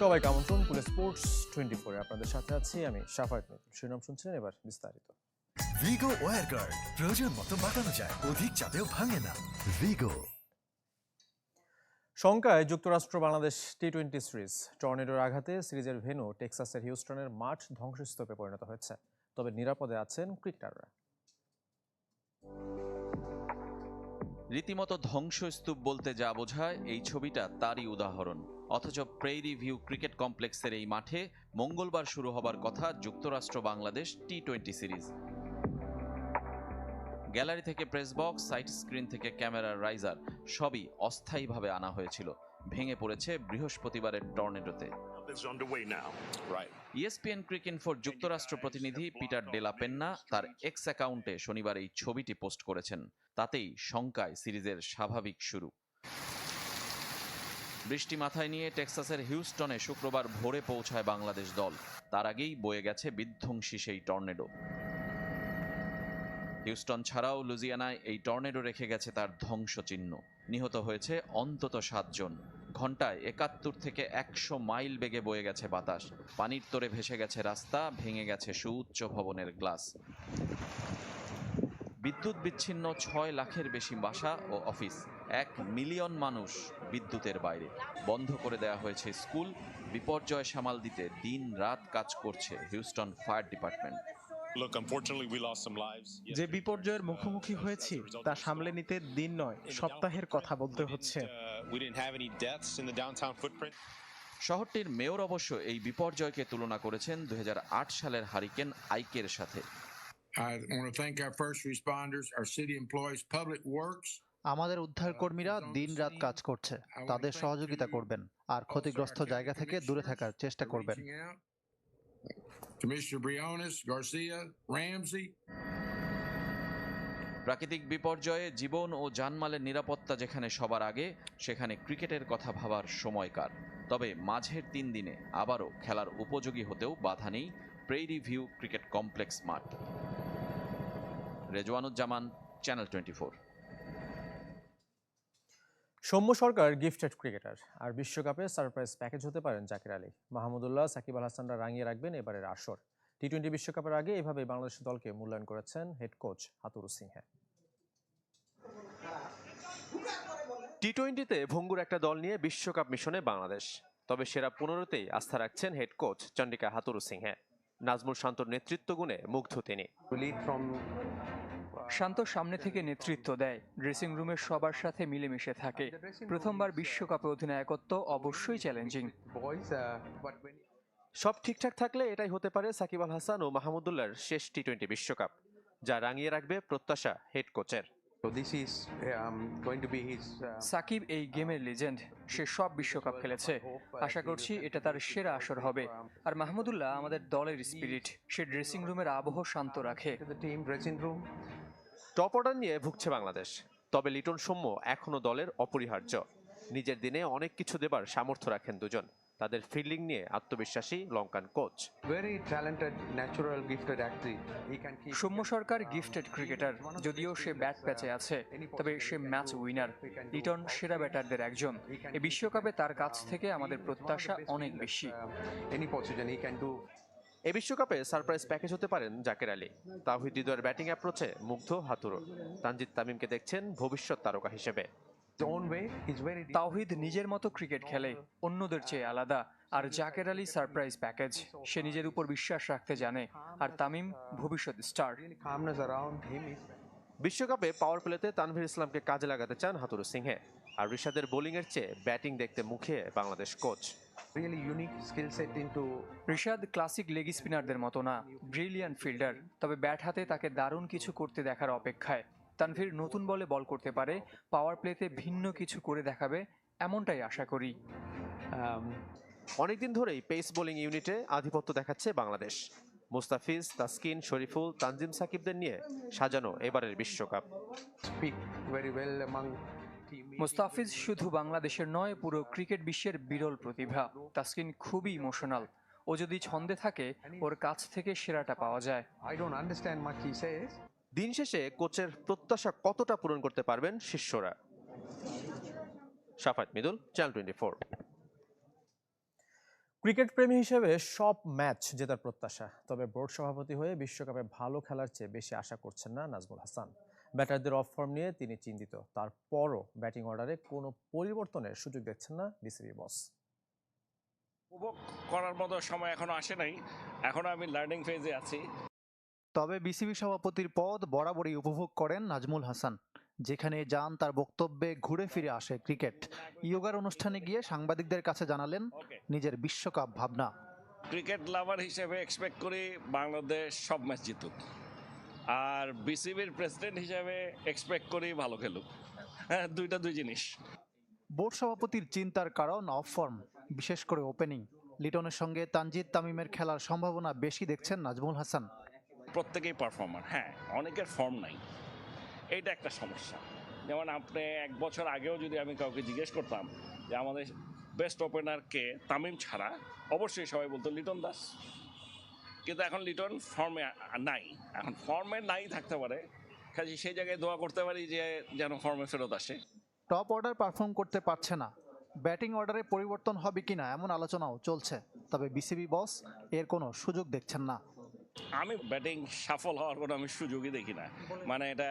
সবাইকে আমন্ত্রণ পুলে স্পোর্টস টোয়েন্টি ফোরে। আপনাদের সাথে আছি আমি সাফায়ত মিতুল শিরোনাম শুনছিলেন এবার বিস্তারিত। ভিগো ওয়ার গার্ড। প্রয়োজন মতো বাঁকানো যায় অধিক চাপেও ভাঙে না। ভিগো। শঙ্কায় যুক্তরাষ্ট্র বাংলাদেশ টি টোয়েন্টি সিরিজ। টর্নেডোর আঘাতে সিরিজের ভেন্যু টেক্সাসের হিউস্টনের মাঠ ধ্বংসস্তূপে পরিণত হয়েছে। তবে নিরাপদে আছেন ক্রিকেটাররা। রীতিমতো ধ্বংসস্তূপ বলতে যা বোঝায় এই ছবিটা তারই উদাহরণ। অথচ প্রেইরি ভিউ ক্রিকেট কমপ্লেক্সের এই মাঠে মঙ্গলবার শুরু হবার কথা যুক্তরাষ্ট্র Bangladesh T twenty series. Gallery থেকে প্রেস বক্স সাইট স্ক্রিন থেকে ক্যামেরার রাইজার সবই অস্থায়ীভাবে আনা হয়েছিল। ভেঙে পড়েছে বৃহস্পতিবারের টর্নেডোতে. ইএসপিএন ক্রিকেট ফর যুক্তরাষ্ট্র প্রতিনিধি পিটার ডেলা পেন্না তার এক্স অ্যাকাউন্টে শনিবার এই ছবিটি পোস্ট করেছেন। তাতেই শঙ্কায় সিরিজের স্বাভাবিক শুরু। বৃষ্টি মাথায় নিয়ে টেক্সাসের হিউস্টনে শুক্রবার ভোরে পৌঁছায় বাংলাদেশ দল। তার আগেই বয়ে গেছে বিধ্বংসী সেই টর্নেডো। হিউস্টন ছাড়াও লুজিয়ানায় এই টর্নেডো রেখে গেছে তার ধ্বংসচিহ্ন। নিহত হয়েছে অন্তত সাতজন। ঘন্টায় একাত্তর থেকে একশো মাইল বেগে বয়ে গেছে বাতাস। পানির তোরে ভেসে গেছে রাস্তা, ভেঙে গেছে সুউচ্চ ভবনের গ্লাস। বিদ্যুৎ বিচ্ছিন্ন ছয় লাখের বেশি বাসা ও অফিস। এক মিলিয়ন মানুষ বিদ্যুতের বাইরে বন্ধ করে দেওয়া হয়েছে স্কুল বিপর্যয় সামাল দিতে দিন রাত কাজ করছে হিউস্টন ফায়ার ডিপার্টমেন্ট. যে বিপর্যয়ের মুখোমুখি হয়েছি তা সামলে নিতে দিন নয় সপ্তাহের কথা বলতে হচ্ছে Uh. শহরটির মেয়র অবশ্য এই বিপর্যয়কে তুলনা করেছেন দুই হাজার আট সালের হারিকেন আইকের সাথে I want to thank our first responders, our city employees, public works. আমাদের উদ্ধারকর্মীরা দিনরাত কাজ করছে। তাদের সহযোগিতা করবেন আর ক্ষতিগ্রস্ত জায়গা থেকে দূরে থাকার চেষ্টা করবেন। প্রাকৃতিক বিপর্যয়ে জীবন ও জানমালের নিরাপত্তা যেখানে সবার আগে সেখানে ক্রিকেটের কথা ভাবার সময়কার। তবে মাঝের তিন দিনে আবারও খেলার উপযোগী হতেও বাধা নেই প্রেইরি ভিউ ক্রিকেট কমপ্লেক্স মাঠ। Rezwanuzzaman channel twenty four. Soumya Sarkar gifted cricketer আর বিশ্বকাপে সারপ্রাইজ প্যাকেজ হতে পারেন জাকির আলী। মাহমুদুল্লাহ সাকিব আল হাসানরা রাঙিয়ে রাখবেন এবারের আসর। টি টোয়েন্টি বিশ্বকাপের আগে এভাবে বাংলাদেশ দলকে মূল্যায়ন করেছেন হেড কোচ হাতুরু সিংহে। টি টোয়েন্টিতে ভঙ্গুর একটা দল নিয়ে বিশ্বকাপ মিশনে বাংলাদেশ। তবে সেরা পনেরোতেই আস্থা রাখছেন হেড কোচ চন্ডিকা হাতুরু সিংহে। নাজমুল শান্তর নেতৃত্ব গুণে মুগ্ধ তিনি। শান্ত সামনে থেকে নেতৃত্ব দেয়। ড্রেসিং রুমের সবার সাথে মিলেমিশে থাকে। প্রথমবার বিশ্বকাপে অধিনায়কত্ব অবশ্যই চ্যালেঞ্জিং সব ঠিকঠাক থাকলে এটাই হতে পারে সাকিব আল হাসান ও মাহমুদুল্লাহর শেষ টি টোয়েন্টি বিশ্বকাপ যা রাঙিয়ে রাখবে প্রত্যাশা হেড কোচের সাকিব এই গেমের লিজেন্ড সে সব বিশ্বকাপ খেলেছে। আশা করছি এটা তার সেরা আসর হবে। আর মাহমুদুল্লাহ আমাদের দলের স্পিরিট সে ড্রেসিং রুমের আবহ শান্ত রাখে। টপ অর্ডার নিয়ে ভুগছে বাংলাদেশ। তবে লিটন সৌম্য এখনও দলের অপরিহার্য। নিজের দিনে অনেক কিছু দেবার সামর্থ্য রাখেন দুজন। তাদের ফিল্ডিং নিয়ে আত্মবিশ্বাসী Lankan coach. Soumya Sarkar gifted cricketer যদিও সে ব্যাট প্যাচে আছে তবে সে ম্যাচ উইনার লিটন সেরা ব্যাটারদের একজন। এই বিশ্বকাপে তার কাছ থেকে আমাদের প্রত্যাশা অনেক বেশি। এ বিশ্বকাপে সারপ্রাইজ প্যাকেজ হতে পারেন জাকের আলী। তাহিদ হৃদয়ের ব্যাটিং অ্যাপ্রোচে মুগ্ধ হাতুরো তানজিদ তামিমকে দেখছেন ভবিষ্যৎ তারকা হিসেবে। তাওহিদ নিজের মতো ক্রিকেট খেলে অন্যদের চেয়ে আলাদা। আর জাকের আলী সারপ্রাইজ প্যাকেজ সে নিজের উপর বিশ্বাস রাখতে জানে। আর তামিম ভবিষ্যৎ স্টার। বিশ্বকাপে পাওয়ার প্লেতে তানভীর ইসলামকে কাজে লাগাতে চান হাতুরু সিংহে। আর ঋষাদের বোলিংয়ের চেয়ে ব্যাটিং দেখতে মুখে Bangladesh coach Rishad classic leg স্পিনারদের মতো না ব্রিলিয়ান্ট ফিল্ডার তবে ব্যাট হাতে তাকে দারুণ কিছু করতে দেখার অপেক্ষায়। তানভীর নতুন বলে বল করতে পারে পাওয়ার প্লেতে ভিন্ন কিছু করে দেখাবে এমনটাই আশা করি। অনেকদিন ধরেই পেস বোলিং ইউনিটে আধিপত্য দেখাচ্ছে বাংলাদেশ। মুস্তাফিজ তাসকিন শরীফুল তানজিম সাকিবদের নিয়ে সাজানো এবারের বিশ্বকাপ। মুস্তাফিজ শুধু বাংলাদেশের নয় পুরো ক্রিকেট বিশ্বের বিরল প্রতিভা। তাসকিন খুবই ইমোশনাল ও যদি ছন্দে থাকে ওর কাছ থেকে সেরাটা পাওয়া যায়। দিন শেষে কোচের প্রত্যাশা কতটা পূরণ করতে পারবেন শিষ্যরা? Safat Midul channel twenty four cricket প্রেমী হিসেবে সব ম্যাচ জেতার প্রত্যাশা। তবে বোর্ড সভাপতি হয়ে বিশ্বকাপে ভালো খেলার চেয়ে বেশি আশা করছেন না নাজমুল হাসান। ব্যাটারদের অফ ফর্ম নিয়ে তিনি চিন্তিত। তারপরও ব্যাটিং অর্ডারে কোনো পরিবর্তনের সুযোগ দেখছেন না বিসিবি বস উপভোগ করার মতো সময় এখনও আসে নাই। এখনও আমি লার্নিং ফেজে আছি। তবে বিসিবি সভাপতির পদ বরাবরই উপভোগ করেন নাজমুল হাসান যেখানে যান তার বক্তব্যে ঘুরে ফিরে আসে ক্রিকেট ইয়োগার অনুষ্ঠানে গিয়ে সাংবাদিকদের কাছে জানালেন নিজের বিশ্বকাপ ভাবনা। ক্রিকেট লাভার হিসেবে এক্সপেক্ট করি বাংলাদেশ সব ম্যাচ জিতুক। আর বিসিবির প্রেসিডেন্ট হিসেবে এক্সপেক্ট করি ভালো খেলুক। হ্যাঁ দুইটা দুই জিনিস। বোর্ড সভাপতির চিন্তার কারণ অফ ফর্ম বিশেষ করে ওপেনিং লিটনের সঙ্গে তানজিদ তামিমের খেলার সম্ভাবনা বেশি দেখছেন নাজমুল হাসান। প্রত্যেকেই পারফর্মার হ্যাঁ অনেকের ফর্ম নাই। এইটা একটা সমস্যা। যেমন আপনি এক বছর আগেও যদি আমি কাউকে জিজ্ঞেস করতাম যে আমাদের বেস্ট ওপেনারকে তামিম ছাড়া অবশ্যই সবাই বলতো লিটন দাস। কিন্তু এখন লিটন ফর্মে নাই। এখন ফর্মে নাই থাকতে পারে। কাজে সেই জায়গায় দোয়া করতে পারি যে যেন ফর্মে ফেরত আসে। টপ অর্ডার পারফর্ম করতে পারছে না। ব্যাটিং অর্ডারে পরিবর্তন হবে কিনা এমন আলোচনাও চলছে। তবে বিসিবি বস এর কোনো সুযোগ দেখছেন না। আমি ব্যাটিং সফল হওয়ার কোনো আমি সুযোগই দেখি না। মানে এটা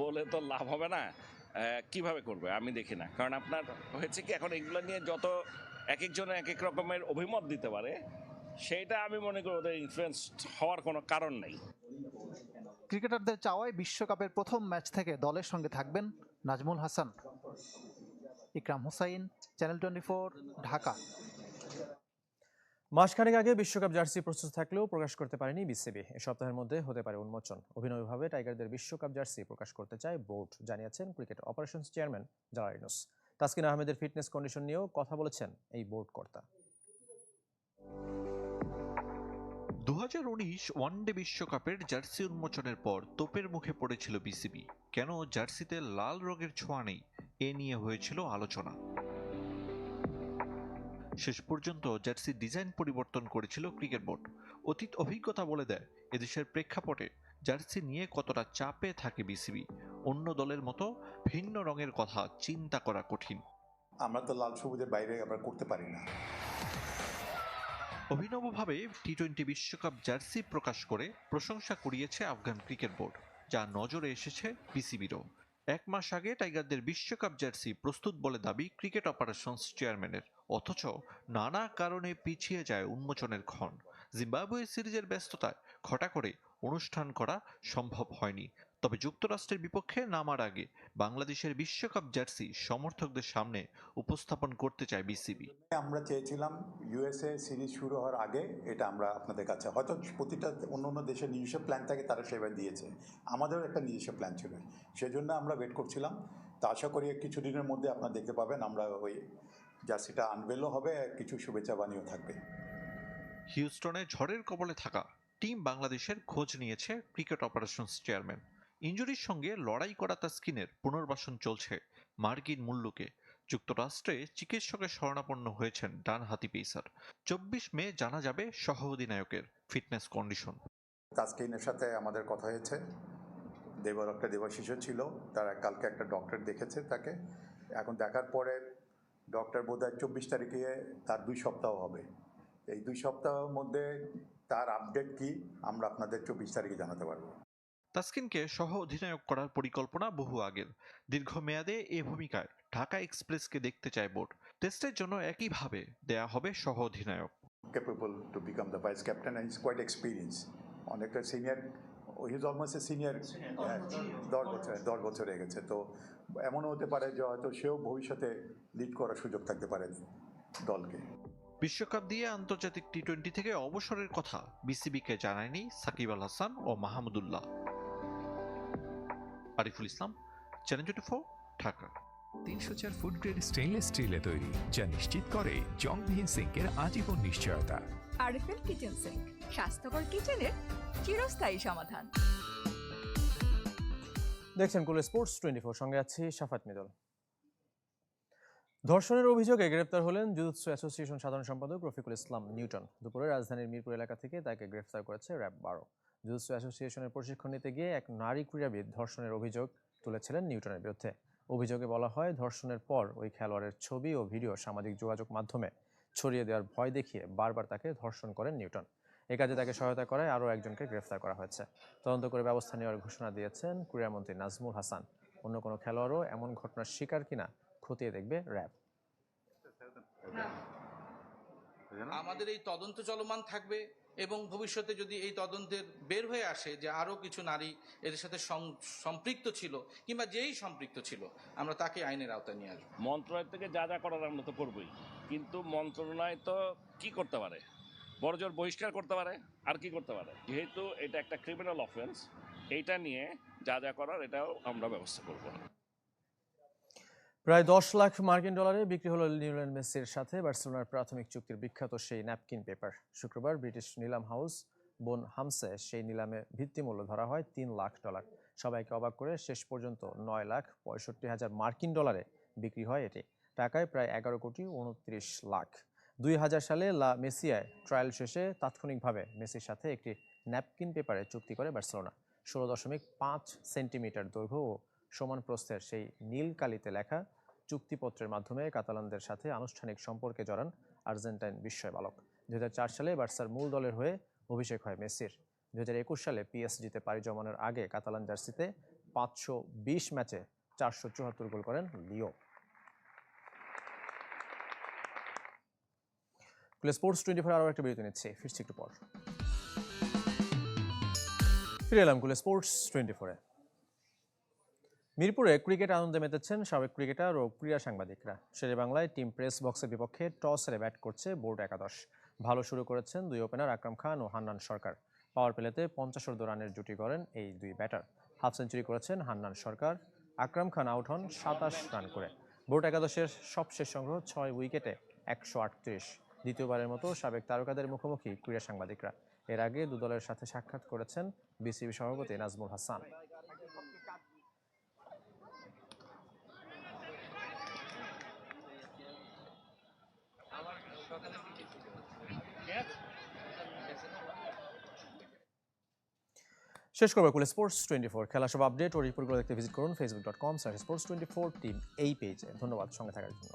বলে তো লাভ হবে না। কীভাবে করবে আমি দেখি না। কারণ আপনার হয়েছে কি এখন এগুলো নিয়ে যত এক একজন এক এক রকমের অভিমত দিতে পারে। সেইটা আমি মনে করি ওদের ইনফ্লুয়েন্স হওয়ার কোনো কারণ নেই। ক্রিকেটারদের চাওয়ায় বিশ্বকাপের প্রথম ম্যাচ থেকে দলের সঙ্গে থাকবেন Nazmul Hasan. Ikram Hussain channel twenty four Dhaka. মাসখানেক আগে বিশ্বকাপ জার্সি প্রস্তুত থাকলেও প্রকাশ করতে পারেনি বিসিবি। এ সপ্তাহের মধ্যে হতে পারে উন্মোচন। অভিনবভাবে টাইগারদের বিশ্বকাপ জার্সি প্রকাশ করতে চায় বোর্ড জানিয়েছেন cricket operations chairman Jalal Yunus Taskin আহমেদের ফিটনেস কন্ডিশন নিয়েও কথা বলেছেন এই বোর্ড কর্তা। দু হাজার উনিশ ওয়ানডে বিশ্বকাপের জার্সি উন্মোচনের পর তোপের মুখে পড়েছিল বিসিবি। কেন জার্সিতে লাল রঙের ছোঁয়া নেই, এ নিয়ে হয়েছিল আলোচনা। শেষ পর্যন্ত জার্সি ডিজাইন পরিবর্তন করেছিল ক্রিকেট বোর্ড। অতীত অভিজ্ঞতা বলে দেয়, এদেশের প্রেক্ষাপটে জার্সি নিয়ে কতটা চাপে থাকে বিসিবি, অন্য দলের মতো ভিন্ন রঙের কথা চিন্তা করা কঠিন। আমরা তো লাল সবুজের বাইরে আমরা করতে পারি না। অভিনবভাবে টি টোয়েন্টি বিশ্বকাপ জার্সি প্রকাশ করে প্রশংসা কুড়িয়েছে আফগান ক্রিকেট বোর্ড, যা নজরে এসেছে বিসিবিরও। এক মাস আগে টাইগারদের বিশ্বকাপ জার্সি প্রস্তুত বলে দাবি ক্রিকেট অপারেশনস চেয়ারম্যানের, অথচ নানা কারণে পিছিয়ে যায় উন্মোচনের ক্ষণ। জিম্বাবুয়ে সিরিজের ব্যস্ততায় ঘটা করে অনুষ্ঠান করা সম্ভব হয়নি। তবে যুক্তরাষ্ট্রের বিপক্ষে নামার আগে বাংলাদেশের বিশ্বকাপ জার্সি সমর্থকদের সামনে উপস্থাপন করতে চায় বিসিবি। আমরা চেয়েছিলাম ইউএসএ সিরিজ শুরু হওয়ার আগে এটা আমরা আপনাদের কাছে হয়তো প্রতিটা অন্য অন্য দেশের নিজস্ব প্ল্যান থাকে তারা সেভাবে দিয়েছে। আমাদেরও একটা নিজস্ব প্ল্যান ছিল সেজন্য আমরা ওয়েট করছিলাম। তা আশা করি কিছুদিনের মধ্যে আপনারা দেখতে পাবেন আমরা ওই জার্সিটা আনবেলও হবে কিছু শুভেচ্ছা বাণীও থাকবে। হিউস্টনে ঝড়ের কবলে থাকা টিম বাংলাদেশের খোঁজ নিয়েছে ক্রিকেট অপারেশনস চেয়ারম্যান। ইঞ্জুরির সঙ্গে লড়াই করা তাস্কিনের পুনর্বাসন চলছে মার্কিন মুল্লুকে। যুক্তরাষ্ট্রে চিকিৎসকের শরণাপন্ন হয়েছেন ডান হাতি পেসার। চব্বিশ মে জানা যাবে সহ অধিনায়কের ফিটনেস কন্ডিশন। তাস্কিনের সাথে আমাদের কথা হয়েছে। দেবর একটা দেবাশিসও ছিল, তারা কালকে একটা ডক্টর দেখেছে তাকে। এখন দেখার পরে ডক্টর বোধহয় চব্বিশ তারিখে তার দুই সপ্তাহ হবে। এই দুই সপ্তাহের মধ্যে তার আপডেট কি, আমরা আপনাদের চব্বিশ তারিখে জানাতে পারব। তাসকিনকে সহ অধিনায়ক করার পরিকল্পনা বহু আগের। দীর্ঘমেয়াদে এ ভূমিকায় ঢাকা এক্সপ্রেসকে দেখতে চায় বোর্ড। টেস্টের জন্য একইভাবে দেয়া হবে সহ অধিনায়ক। Capable to become the vice captain and he's quite experienced. অনেকটা senior his almost a senior দশ বছর দশ বছর হয়ে গেছে। তো এমনও হতে পারে যে হয়তো সেও ভবিষ্যতে লিড করার সুযোগ থাকতে পারে দলকে। বিশ্বকাপ দিয়ে আন্তর্জাতিক টি টোয়েন্টি থেকে অবসরের কথা বিসিবিকে জানায়নি সাকিব আল হাসান ও Mahmudullah. Ariful Islam channel twenty four Dhaka. তিনশো চার ফুড গ্রেড স্টেনলেস স্টিলে তৈরি যা নিশ্চিত করে জংবিহীন সিঙ্কের আজীবন নিশ্চয়তা। আরএফএল কিচেন সিঙ্ক স্বাস্থ্যকর কিচেনের চিরস্থায়ী সমাধান। দেখছেন কুল স্পোর্টস টোয়েন্টি ফোর সঙ্গে আছি সাফাত মিদল। ধর্ষণের অভিযোগে গ্রেপ্তার হলেন জুজুৎসু অ্যাসোসিয়েশন সাধারণ সম্পাদক রফিকুল ইসলাম নিউটন। দুপুরে রাজধানীর মিরপুর এলাকা থেকে তাকে গ্রেফতার করেছে র্যাব বারো। জুজুৎসু অ্যাসোসিয়েশনের প্রশিক্ষণ নিতে গিয়ে এক নারী ক্রীড়াবিদ ধর্ষণের অভিযোগ তুলেছিলেন নিউটনের বিরুদ্ধে। অভিযোগে বলা হয়, ধর্ষণের পর ওই খেলোয়াড়ের ছবি ও ভিডিও সামাজিক যোগাযোগ মাধ্যমে ছড়িয়ে দেওয়ার ভয় দেখিয়ে বারবার তাকে ধর্ষণ করেন নিউটন। এ কাজে তাকে সহায়তা করায় আরও একজনকে গ্রেফতার করা হয়েছে। তদন্ত করে ব্যবস্থা নেওয়ার ঘোষণা দিয়েছেন ক্রীড়ামন্ত্রী নাজমুল হাসান। অন্য কোনো খেলোয়াড়ও এমন ঘটনার শিকার কিনা খতিয়ে দেখবে র্যাব। আমাদের এই তদন্ত চলমান থাকবে। এবং ভবিষ্যতে যদি এই তদন্তের বের হয়ে আসে যে আরও কিছু নারী এদের সাথে সম্পৃক্ত ছিল, কিংবা যেই সম্পৃক্ত ছিল, আমরা তাকে আইনের আওতায় নিয়ে আসব। মন্ত্রণালয় থেকে যা যা করার আমরা তো করবোই। কিন্তু মন্ত্রণালয় তো কি করতে পারে? বড় জোর বহিষ্কার করতে পারে? আর কি করতে পারে? যেহেতু এটা একটা ক্রিমিনাল অফেন্স এইটা নিয়ে যা যা করার এটাও আমরা ব্যবস্থা করব। প্রায় দশ লাখ মার্কিন ডলারে বিক্রি হলো লিওনেল মেসির সাথে বার্সেলোনার প্রাথমিক চুক্তির বিখ্যাত সেই ন্যাপকিন পেপার। শুক্রবার ব্রিটিশ নিলাম হাউস বোন হামসে সেই নিলামে ভিত্তিমূল্য ধরা হয় তিন লাখ ডলার। সবাইকে অবাক করে শেষ পর্যন্ত নয় লাখ পঁয়ষট্টি হাজার মার্কিন ডলারে বিক্রি হয় এটি। টাকায় প্রায় এগারো কোটি উনত্রিশ লাখ। দুই হাজার সালে লা মেসিয়ায় ট্রায়াল শেষে তাৎক্ষণিকভাবে মেসির সাথে একটি ন্যাপকিন পেপারে চুক্তি করে বার্সেলোনা। ষোলো দশমিক পাঁচ সেন্টিমিটার দৈর্ঘ্য ও সমান প্রস্থের সেই নীল কালিতে লেখা চুক্তিপত্রের মাধ্যমে কাতালানদের সাথে আনুষ্ঠানিক সম্পর্কে জড়ান আর্জেন্টাইন বিস্ময় বালক দু হাজার চার সালে বার্সার মূল দলের হয়ে অভিষেক হয় মেসির। দুই হাজার একুশ সালে পিএসজিতে পাড়ি জমানোর আগে কাতালান জার্সিতে পাঁচশো বিশ ম্যাচে চারশো চুয়াত্তর গোল করেন লিও। স্পোর্টস টোয়েন্টি ফোর আরও একটা বিরতি নিচ্ছে, ফিরছি একটু পর। ফিরে এলাম স্পোর্টস টোয়েন্টি ফোরে। মিরপুরে ক্রিকেট আনন্দে মেতেছেন সাবেক ক্রিকেটার ও ক্রীড়া সাংবাদিকরা। শেরে বাংলায় টিম প্রেস বক্সের বিপক্ষে টস হেরে ব্যাট করছে বোর্ড একাদশ। ভালো শুরু করেছেন দুই ওপেনার আকরাম খান ও হান্নান সরকার। পাওয়ার প্লেতে পঞ্চাশোর্ধ রানের জুটি করেন এই দুই ব্যাটার। হাফ সেঞ্চুরি করেছেন হান্নান সরকার। আকরাম খান আউট হন সাতাশ রান করে। বোর্ড একাদশের সবশেষ সংগ্রহ ছয় উইকেটে একশো আটত্রিশ। দ্বিতীয়বারের মতো সাবেক তারকাদের মুখোমুখি ক্রীড়া সাংবাদিকরা। এর আগে দু দলের সাথে সাক্ষাৎ করেছেন বিসিবি সভাপতি নাজমুল হাসান। শেষ করব কুলে স্পোর্টস টোয়েন্টি ফোর খেলা সব আপডেট ও রিপোর্টগুলো দেখতে ভিজিট করুন Facebook dot com sports twenty four team এই পেজে ধন্যবাদ, সঙ্গে থাকার জন্য।